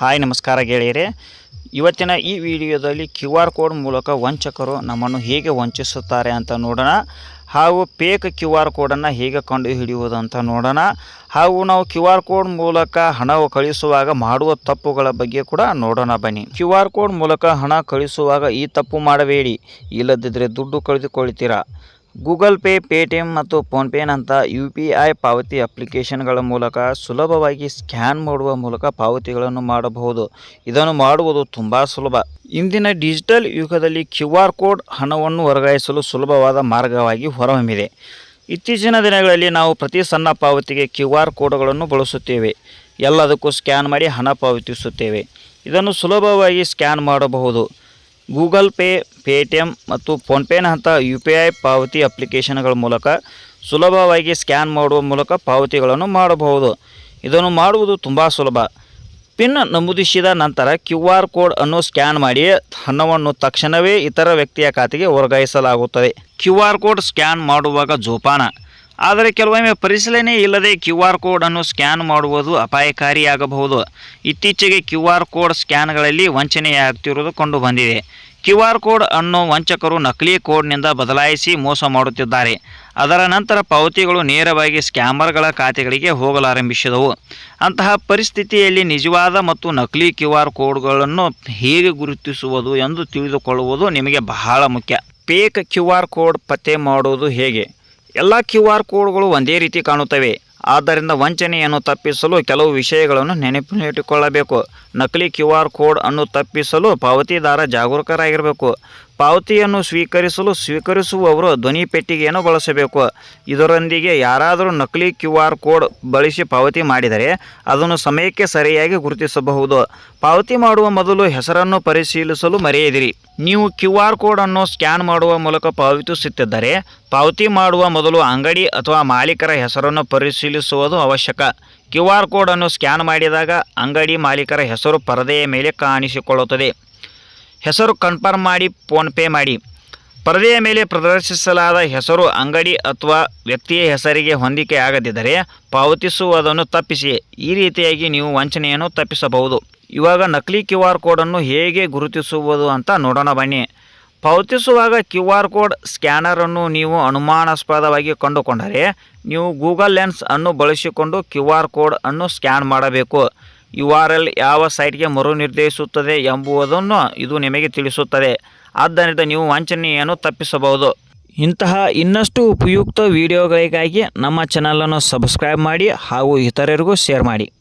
Hi, ನಮಸ್ಕಾರ ಗೆಳೆಯರೆ. ಇವತ್ತಿನ ಈ ವಿಡಿಯೋದಲ್ಲಿ ಕ್ಯೂ ಆರ್ ಕೋಡ್ ಮೂಲಕ ವಂಚಕರು ನಮ್ಮನ್ನು ಹೇಗೆ ವಂಚಿಸುತ್ತಾರೆ ಅಂತ ನೋಡೋಣ. ಹಾಗೂ ಪೇಕ್ ಕ್ಯೂ ಆರ್ ಕೋಡನ್ನು ಹೇಗೆ ಕಂಡುಹಿಡಿಯುವುದು ಅಂತ ನೋಡೋಣ. ಹಾಗೂ ನಾವು ಕ್ಯೂ ಆರ್ ಕೋಡ್ ಮೂಲಕ ಹಣ ಕಳಿಸುವಾಗ ಮಾಡುವ ತಪ್ಪುಗಳ ಬಗ್ಗೆ ಕೂಡ ನೋಡೋಣ ಬನ್ನಿ. ಕ್ಯೂ ಆರ್ ಕೋಡ್ ಮೂಲಕ ಹಣ ಕಳಿಸುವಾಗ ಈ ತಪ್ಪು ಮಾಡಬೇಡಿ. ಇಲ್ಲದಿದ್ದರೆ ದುಡ್ಡು ಕಳೆದುಕೊಳ್ತೀರಾ? ಗೂಗಲ್ ಪೇ, ಪೇಟಿಎಂ ಮತ್ತು ಫೋನ್ಪೇನಂಥ ಯು ಪಿ ಐ ಪಾವತಿ ಅಪ್ಲಿಕೇಶನ್ಗಳ ಮೂಲಕ ಸುಲಭವಾಗಿ ಸ್ಕ್ಯಾನ್ ಮಾಡುವ ಮೂಲಕ ಪಾವತಿಗಳನ್ನು ಮಾಡಬಹುದು. ಇದನ್ನು ಮಾಡುವುದು ತುಂಬ ಸುಲಭ. ಇಂದಿನ ಡಿಜಿಟಲ್ ಯುಗದಲ್ಲಿ ಕ್ಯೂ ಆರ್ ಕೋಡ್ ಹಣವನ್ನು ವರ್ಗಾಯಿಸಲು ಸುಲಭವಾದ ಮಾರ್ಗವಾಗಿ ಹೊರಹೊಮ್ಮಿದೆ. ಇತ್ತೀಚಿನ ದಿನಗಳಲ್ಲಿ ನಾವು ಪ್ರತಿ ಸಣ್ಣ ಪಾವತಿಗೆ ಕ್ಯೂ ಆರ್ ಕೋಡ್ಗಳನ್ನು ಬಳಸುತ್ತೇವೆ. ಎಲ್ಲದಕ್ಕೂ ಸ್ಕ್ಯಾನ್ ಮಾಡಿ ಹಣ ಪಾವತಿಸುತ್ತೇವೆ. ಇದನ್ನು ಸುಲಭವಾಗಿ ಸ್ಕ್ಯಾನ್ ಮಾಡಬಹುದು. ಗೂಗಲ್ ಪೇ ಪೇಟಿಎಮ್ ಮತ್ತು ಫೋನ್ಪೇನಂಥ ಯು ಪಿ ಐ ಪಾವತಿ ಅಪ್ಲಿಕೇಶನ್ಗಳ ಮೂಲಕ ಸುಲಭವಾಗಿ ಸ್ಕ್ಯಾನ್ ಮಾಡುವ ಮೂಲಕ ಪಾವತಿಗಳನ್ನು ಮಾಡಬಹುದು. ಇದನ್ನು ಮಾಡುವುದು ತುಂಬ ಸುಲಭ. ಪಿನ್ ನಮೂದಿಸಿದ ನಂತರ ಕ್ಯೂ ಆರ್ ಕೋಡ್ ಅನ್ನು ಸ್ಕ್ಯಾನ್ ಮಾಡಿ ಹಣವನ್ನು ತಕ್ಷಣವೇ ಇತರ ವ್ಯಕ್ತಿಯ ಖಾತೆಗೆ ವರ್ಗಾಯಿಸಲಾಗುತ್ತದೆ. ಕ್ಯೂ ಆರ್ ಕೋಡ್ ಸ್ಕ್ಯಾನ್ ಮಾಡುವಾಗ ಜೋಪಾನ. ಆದರೆ ಕೆಲವೊಮ್ಮೆ ಪರಿಶೀಲನೆ ಇಲ್ಲದೆ ಕ್ಯೂ ಆರ್ ಕೋಡನ್ನು ಸ್ಕ್ಯಾನ್ ಮಾಡುವುದು ಅಪಾಯಕಾರಿಯಾಗಬಹುದು. ಇತ್ತೀಚೆಗೆ ಕ್ಯೂ ಆರ್ ಕೋಡ್ ಸ್ಕ್ಯಾನ್ಗಳಲ್ಲಿ ವಂಚನೆಯಾಗ್ತಿರುವುದು ಕಂಡುಬಂದಿದೆ. ಕ್ಯೂ ಆರ್ ಕೋಡ್ ಅನ್ನು ವಂಚಕರು ನಕಲಿ ಕೋಡ್ನಿಂದ ಬದಲಾಯಿಸಿ ಮೋಸ ಮಾಡುತ್ತಿದ್ದಾರೆ. ಅದರ ನಂತರ ಪಾವತಿಗಳು ನೇರವಾಗಿ ಸ್ಕ್ಯಾಮರ್ಗಳ ಖಾತೆಗಳಿಗೆ ಹೋಗಲಾರಂಭಿಸಿದವು. ಅಂತಹ ಪರಿಸ್ಥಿತಿಯಲ್ಲಿ ನಿಜವಾದ ಮತ್ತು ನಕಲಿ ಕ್ಯೂ ಆರ್ ಕೋಡ್ಗಳನ್ನು ಹೇಗೆ ಗುರುತಿಸುವುದು ಎಂದು ತಿಳಿದುಕೊಳ್ಳುವುದು ನಿಮಗೆ ಬಹಳ ಮುಖ್ಯ. ಪೇಕ್ ಕ್ಯೂ ಆರ್ ಕೋಡ್ ಪತ್ತೆ ಮಾಡುವುದು ಹೇಗೆ? ಎಲ್ಲ ಕ್ಯೂ ಆರ್ ಕೋಡ್ಗಳು ಒಂದೇ ರೀತಿ ಕಾಣುತ್ತವೆ. ಆದ್ದರಿಂದ ವಂಚನೆಯನ್ನು ತಪ್ಪಿಸಲು ಕೆಲವು ವಿಷಯಗಳನ್ನು ನೆನಪಿನಲ್ಲಿಟ್ಟುಕೊಳ್ಳಬೇಕು. ನಕಲಿ ಕ್ಯೂ ಆರ್ ಕೋಡ್ ಅನ್ನು ತಪ್ಪಿಸಲು ಪಾವತಿದಾರ ಜಾಗರೂಕರಾಗಿರಬೇಕು. ಪಾವತಿಯನ್ನು ಸ್ವೀಕರಿಸಲು ಸ್ವೀಕರಿಸುವವರು ಧ್ವನಿ ಪೆಟ್ಟಿಗೆಯನ್ನು ಬಳಸಬೇಕು. ಇದರೊಂದಿಗೆ ಯಾರಾದರೂ ನಕಲಿ ಕ್ಯೂ ಆರ್ ಕೋಡ್ ಬಳಸಿ ಪಾವತಿ ಮಾಡಿದರೆ ಅದನ್ನು ಸಮಯಕ್ಕೆ ಸರಿಯಾಗಿ ಗುರುತಿಸಬಹುದು. ಪಾವತಿ ಮಾಡುವ ಮೊದಲು ಹೆಸರನ್ನು ಪರಿಶೀಲಿಸಲು ಮರೆಯದಿರಿ. ನೀವು ಕ್ಯೂ ಆರ್ ಕೋಡನ್ನು ಸ್ಕ್ಯಾನ್ ಮಾಡುವ ಮೂಲಕ ಪಾವತಿಸುತ್ತಿದ್ದರೆ ಪಾವತಿ ಮಾಡುವ ಮೊದಲು ಅಂಗಡಿ ಅಥವಾ ಮಾಲೀಕರ ಹೆಸರನ್ನು ಪರಿಶೀಲಿಸುವುದು ಅವಶ್ಯಕ. ಕ್ಯೂ ಆರ್ ಕೋಡನ್ನು ಸ್ಕ್ಯಾನ್ ಮಾಡಿದಾಗ ಅಂಗಡಿ ಮಾಲೀಕರ ಹೆಸರು ಪರದೆಯ ಮೇಲೆ ಕಾಣಿಸಿಕೊಳ್ಳುತ್ತದೆ. ಹೆಸರು ಕನ್ಫರ್ಮ್ ಮಾಡಿ ಫೋನ್ಪೇ ಮಾಡಿ. ಪರದೆಯ ಮೇಲೆ ಪ್ರದರ್ಶಿಸಲಾದ ಹೆಸರು, ಅಂಗಡಿ ಅಥವಾ ವ್ಯಕ್ತಿಯ ಹೆಸರಿಗೆ ಹೊಂದಿಕೆ ಆಗದಿದ್ದರೆ ಪಾವತಿಸುವುದನ್ನು ತಪ್ಪಿಸಿ. ಈ ರೀತಿಯಾಗಿ ನೀವು ವಂಚನೆಯನ್ನು ತಪ್ಪಿಸಬಹುದು. ಇವಾಗ ನಕಲಿ ಕ್ಯೂ ಆರ್ ಕೋಡನ್ನು ಹೇಗೆ ಗುರುತಿಸುವುದು ಅಂತ ನೋಡೋಣ ಬನ್ನಿ. ಪಾವತಿಸುವಾಗ ಕ್ಯೂ ಆರ್ ಕೋಡ್ ಸ್ಕ್ಯಾನರನ್ನು ನೀವು ಅನುಮಾನಾಸ್ಪದವಾಗಿ ಕಂಡುಕೊಂಡರೆ, ನೀವು ಗೂಗಲ್ ಲೆನ್ಸ್ ಅನ್ನು ಬಳಸಿಕೊಂಡು ಕ್ಯೂ ಆರ್ ಕೋಡ್ ಅನ್ನು ಸ್ಕ್ಯಾನ್ ಮಾಡಬೇಕು. ಯು ಆರ್ ಎಲ್ ಯಾವ ಸೈಟ್ಗೆ ಮರುನಿರ್ದೇಶಿಸುತ್ತದೆ ಎಂಬುದನ್ನು ಇದು ನಿಮಗೆ ತಿಳಿಸುತ್ತದೆ. ಆದ್ದರಿಂದ ನೀವು ವಂಚನೆಯನ್ನು ತಪ್ಪಿಸಬಹುದು. ಇಂತಹ ಇನ್ನಷ್ಟು ಉಪಯುಕ್ತ ವಿಡಿಯೋಗಳಿಗಾಗಿ ನಮ್ಮ ಚಾನಲನ್ನು ಸಬ್ಸ್ಕ್ರೈಬ್ ಮಾಡಿ ಹಾಗೂ ಇತರರಿಗೂ ಶೇರ್ ಮಾಡಿ.